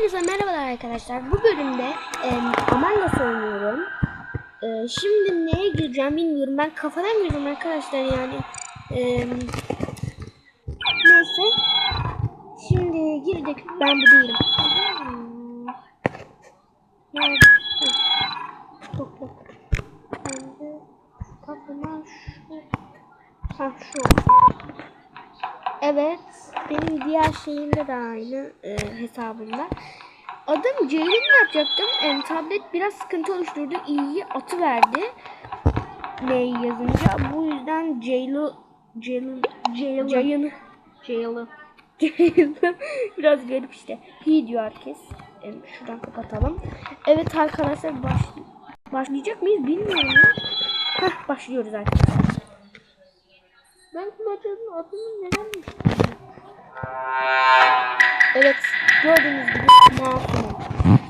Hepinize merhabalar arkadaşlar. Bu bölümde e, Us oynuyorum. E, şimdi neye gireceğim bilmiyorum. Ben kafadan girdim arkadaşlar yani. E, neyse. Şimdi girdik. Ben bu değilim. Yok. Bende kapılar şu. Ha şu. Evet. Benim diğer şeyimde de aynı e, hesabımda. Adım Ceylin yapacaktım. E, tablet biraz sıkıntı oluşturdu. İyi atı verdi. Ne yazınca. Bu yüzden Ceylin Ceylin Ceylin Ceylin biraz garip işte. Hi diyor herkes. E, şuradan kapatalım. Evet arkadaşlar baş, başlayacak mıyız bilmiyorum ya. Heh, başlıyoruz arkadaşlar. Ben maçın adını neden Evet gördüğünüz gibi masumum.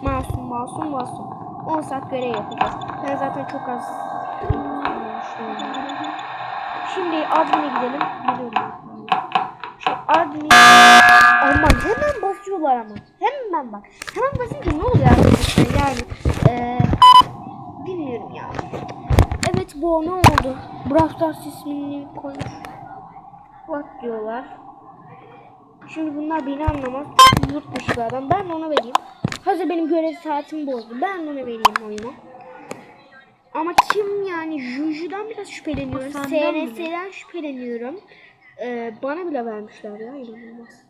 Masum masum masum. 10 saat görev yapacağız. Ben zaten çok az Şimdi admine gidelim. Biliyorum. Şu admin Aman hemen basıyorlar ama. Hemen bak. Hemen basınca ne oluyor arkadaşlar? Yani eee bilmiyorum ya. Evet bu ne oldu? Brawl Stars ismini koymuş. Bak diyorlar. Şimdi bunlar beni anlamaz. Yurt dışı bir adam. Ben ona vereyim. Hazır benim görev saatimi bozdu. Ben ona vereyim oyunu. Ama kim yani Juju'dan biraz şüpheleniyorum. SNS'den şüpheleniyorum. Ee, bana bile vermişler ya inanılmaz.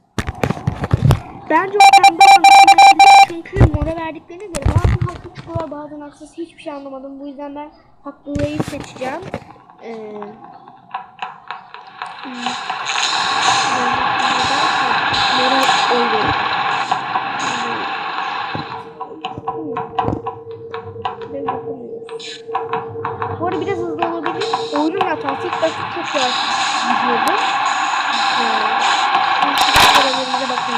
Bence o pembe çünkü mora verdiklerine göre bazı haklı çıkıyorlar bazen haksız hiçbir şey anlamadım. Bu yüzden ben haklıyı seçeceğim. Ee. Bu arada biraz hızlı olabilir. Oyunun hatası ilk başta çok yavaş gidiyordu. Şimdi bakın.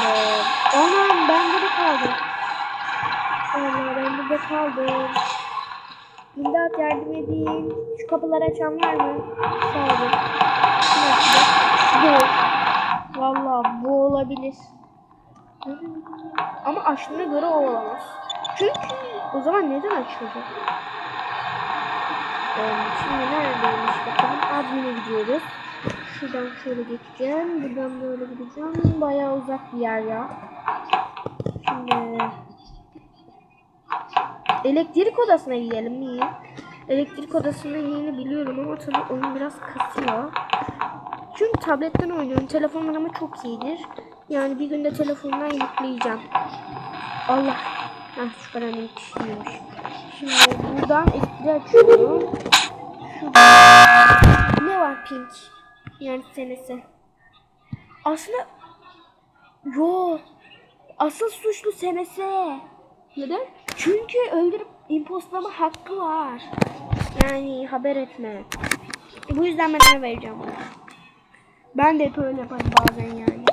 Anam ben burada kaldım. Allah ben burada kaldım. İmdat yardım edin. Şu kapıları açan var mı? Sağ olun. Valla bu olabilir. Ama açtığına göre o olamaz. Çünkü o zaman neden açıyordu? Ee, şimdi neredeymiş bakalım. Admin'e gidiyoruz. Şuradan şöyle geçeceğim. Buradan böyle gideceğim. Bayağı uzak bir yer ya. Şimdi elektrik odasına gidelim. Niye? Elektrik odasına yeni biliyorum ama tabii oyun biraz kasıyor. Çünkü tabletten oynuyorum. Telefonum ama çok iyidir. Yani bir günde telefondan yükleyeceğim. Allah. Heh şu kadar kişiymiş. Şimdi buradan ekleri açıyorum. Şurada ne var pink? Yani senesi. Aslında yo asıl suçlu senesi. Neden? Çünkü öldürüp impostlama hakkı var. Yani haber etme. Bu yüzden ben vereceğim ona. Ben de hep öyle yaparım bazen yani.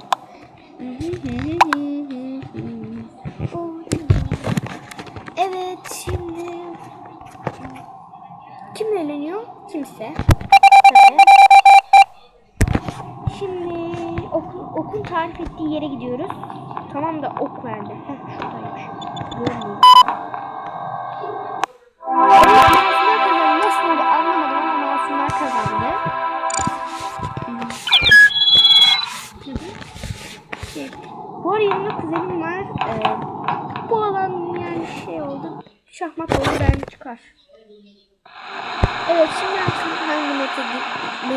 Evet şimdi kim eğleniyor? Kimse. Tabii. Şimdi okun, okun tarif ettiği yere gidiyoruz. Tamam da ok verdi. Heh, şuradaymış. Görmüyorum.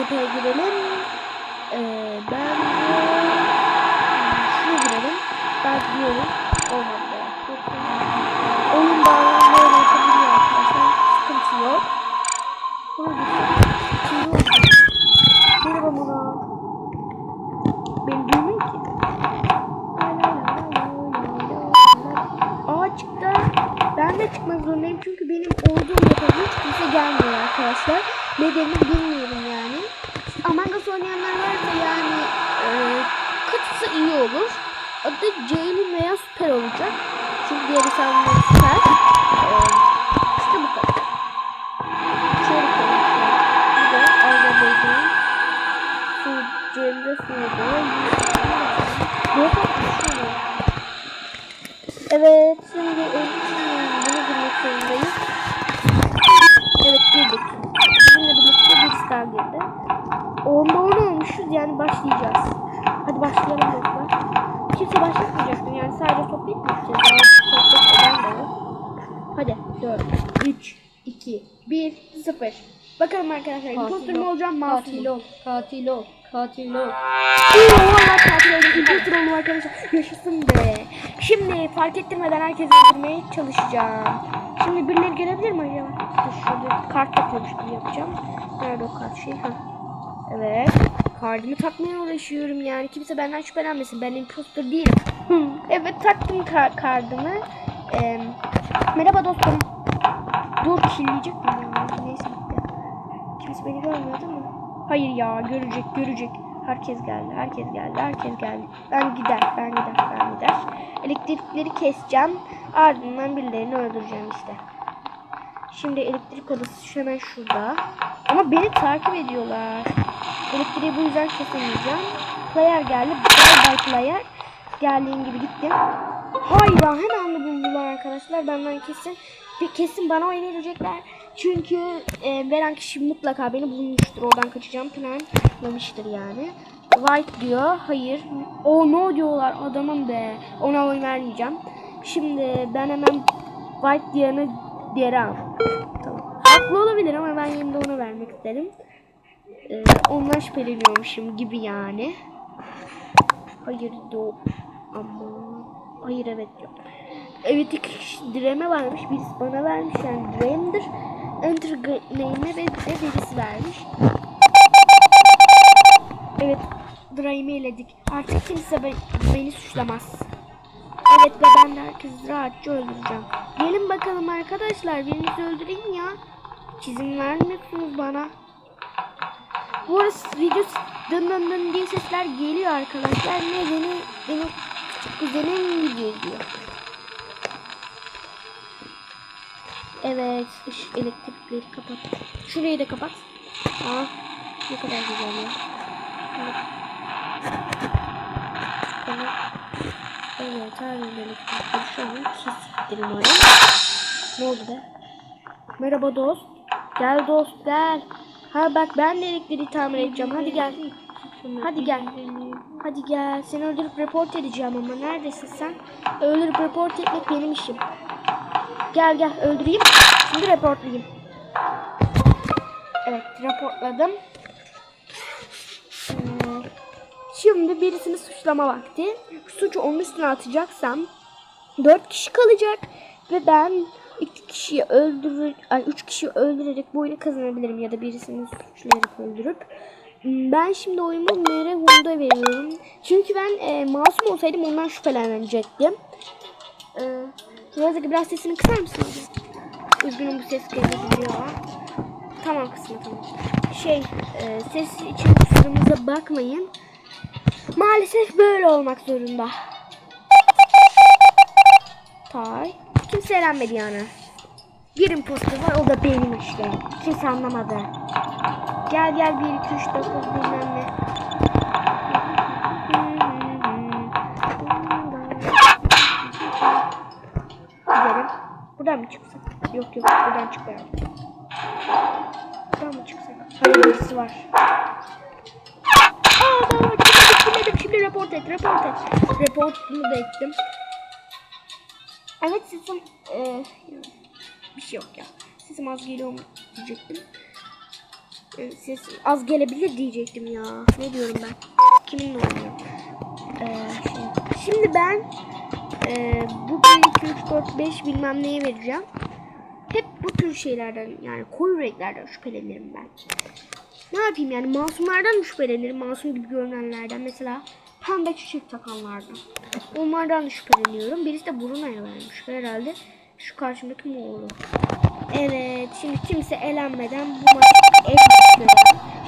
Map'e girelim? Ee, ben şuna girelim. Ben diyorum. Olmadı. Oyun bağlamda öyle yapabiliyor arkadaşlar. Sıkıntı yok. Bunu düşünüyorum. Merhaba Muna. Beni duymuyor ki. Aa çıktı. Ben de çıkmak zorundayım çünkü benim olduğum yatağa hiç kimse gelmiyor arkadaşlar. Nedenini bilmiyorum yani. Among Us oynayanlar varsa yani e, katısı iyi olur. Adı Ceylin veya Süper olacak. Çünkü diğer hesabımda Süper. E, işte bu kadar. Şöyle koyayım. Bu da Azerbaycan. Su, Cemre Su'da. Yok Evet şimdi bunu girmek zorundayız. Evet girdik. Bizimle birlikte bir star girdi. Onda on olmuşuz yani başlayacağız. Hadi başlayalım dostlar. Kimse başlatmayacak mı? Yani sadece sohbet mi edeceğiz? Sohbet eden de. Hadi 4, 3, 2, 1, 0. Bakalım arkadaşlar. Imposter mu olacağım? Masum Katil mu? ol. Katil ol. Katil ol. Oo, valla katil oldum. Imposter oldum arkadaşlar. Yaşasın be. Şimdi fark ettirmeden herkesi öldürmeye çalışacağım. Şimdi birileri gelebilir mi acaba? Dur şurada kart takıyormuş gibi yapacağım. Nerede o kart şey? Ha. Evet. Kartımı takmaya uğraşıyorum yani. Kimse benden şüphelenmesin. Ben imposter değilim. Evet taktım kar kartımı. Ee, merhaba dostum. Dur killeyecek miyim ya? Neyse bitti. Kimse beni görmüyor değil mi? Hayır ya görecek görecek. Herkes geldi, herkes geldi, herkes geldi. Ben gider, ben gider, ben gider. Elektrikleri keseceğim. Ardından birilerini öldüreceğim işte. Şimdi elektrik odası hemen şurada. Ama beni takip ediyorlar. Elektriği bu yüzden kesemeyeceğim. Player geldi. Bye bye player. Geldiğim gibi gittim. Hayda hemen buldular arkadaşlar. Benden kesin. Bir kesin bana oynayacaklar. Çünkü e, veren kişi mutlaka beni bulmuştur. Oradan kaçacağım planlamıştır yani. White diyor. Hayır. O no diyorlar. Adamım be. Ona oy vermeyeceğim. Şimdi ben hemen White diyeni diğeri. Tamam. Haklı olabilir ama ben yine de ona vermek isterim. Ee, ondan şüpheleniyormuşum gibi yani. Hayır do ama hayır evet yok. Evet iki direme varmış. Birisi bana vermiş yani diremdir. Enter name'e ve de birisi vermiş. Evet Draim'i eledik. Artık kimse be- beni suçlamaz. Evet ve ben de herkesi rahatça öldüreceğim. Gelin bakalım arkadaşlar birinizi öldüreyim ya. Çizim vermiyorsunuz bana. Bu arada video dın dın dın diye sesler geliyor arkadaşlar. Nedeni benim kuzenim video izliyor. Evet, ışık elektrikleri kapat. Şurayı da kapat. Aa, ne kadar güzel ya. Evet. Her gün elektrikleri şu an kesiktirim oraya. Ne oldu be? Merhaba dost. Gel dost gel. Ha bak ben de elektriği tamir edeceğim. Hadi gel. Hadi gel. Hadi gel. Seni öldürüp report edeceğim ama neredesin sen? Öldürüp report etmek benim işim. Gel gel öldüreyim. Şimdi reportlayayım. Evet raporladım. Hmm, Şimdi birisini suçlama vakti. Suçu onun üstüne atacaksam 4 kişi kalacak ve ben 2 kişiyi öldürür, ay 3 kişiyi öldürerek bu oyunu kazanabilirim ya da birisini suçlayarak öldürüp. Hmm, Ben şimdi oyumu Mere Hunda veriyorum. Çünkü ben e, masum olsaydım ondan şüphelenecektim. E, biraz, biraz sesini kısar mısın hocam? Üzgünüm bu ses gelebiliyor. Tamam kısma tamam. Şey e, ses için kusurumuza bakmayın. Maalesef böyle olmak zorunda. Tay. Kimse eğlenmedi yani. Bir imposter var o da benim işte. Kimse anlamadı. Gel gel 1 2 3 9 bilmem ne. Gidelim. Buradan mı çıksak? Yok yok buradan çıkmayalım. Buradan mı çıksak? Hayır birisi var. Aa. Çıkmadım, çıkmadım. Şimdi report et report et. Reportunu da ettim. Evet sesim eee, bir şey yok ya. Sesim az geliyor mu diyecektim. Ee, Ses az gelebilir diyecektim ya. Ne diyorum ben? Kiminle oynuyorum? Ee, şey. Şimdi ben e, bugün 2, 3, 4, 5 bilmem neye vereceğim. Hep bu tür şeylerden yani koyu renklerden şüphelenirim ben. Ne yapayım yani masumlardan mı şüphelenirim? Masum gibi görünenlerden mesela pembe çiçek takanlardan. Onlardan da şüpheleniyorum. Birisi de Bruna'ya vermiş herhalde. Şu karşımdaki Moğol'u. Evet şimdi kimse elenmeden bu maçı elenmiştir.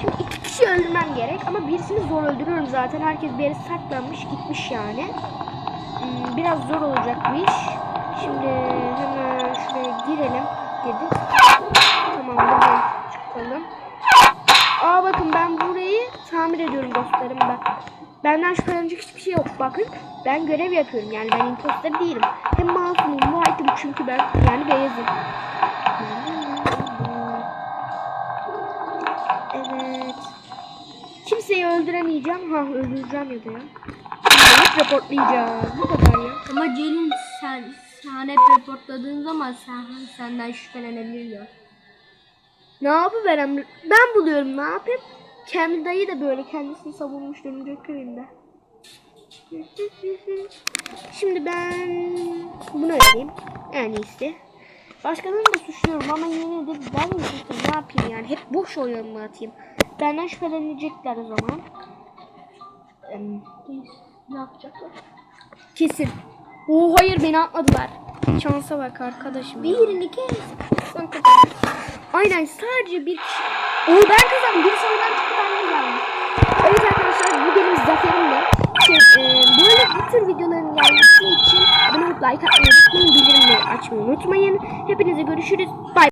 Şimdi iki kişi öldürmem gerek ama birisini zor öldürüyorum zaten. Herkes bir yere saklanmış gitmiş yani. Hmm, Biraz zor olacak bu iş. Şimdi hemen şuraya girelim. Girdik. Tamam buradan çıkalım. Aa bakın ben burayı tamir ediyorum dostlarım ben. Benden şüphelenecek hiçbir şey yok. Bakın ben görev yapıyorum. Yani ben imposter değilim. Hem masumum, white'ım çünkü ben yani beyazım. Evet. Kimseyi öldüremeyeceğim. Ha öldüreceğim ya da ya. Hep reportlayacağım. Bu kadar ya. Ama Celin sen sen hep reportladığın zaman sen senden şüphelenebilirler. Ne yapıverem? Ben buluyorum ne yapayım? Kamil dayı da böyle kendisini savunmuş dönecek köyünde. Şimdi ben bunu ödeyeyim. En iyisi. Başkalarını da suçluyorum ama yine de ben mi suçluyum? Ne yapayım yani? Hep boş oyun mu atayım? Benden şüphelenecekler o zaman. Ne yapacaklar? Kesin. Oo hayır beni atmadılar. Şansa bak arkadaşım. Birini kes. Aynen sadece bir kişi. Oo ben kazandım. Bir sorudan çıktı ben kazandım. Evet arkadaşlar bu benim zaferim de. Şey, e, böyle bu tür videoların gelmesi için abone olup like atmayı unutmayın. Bildirimleri açmayı unutmayın. Hepinize görüşürüz. Bye.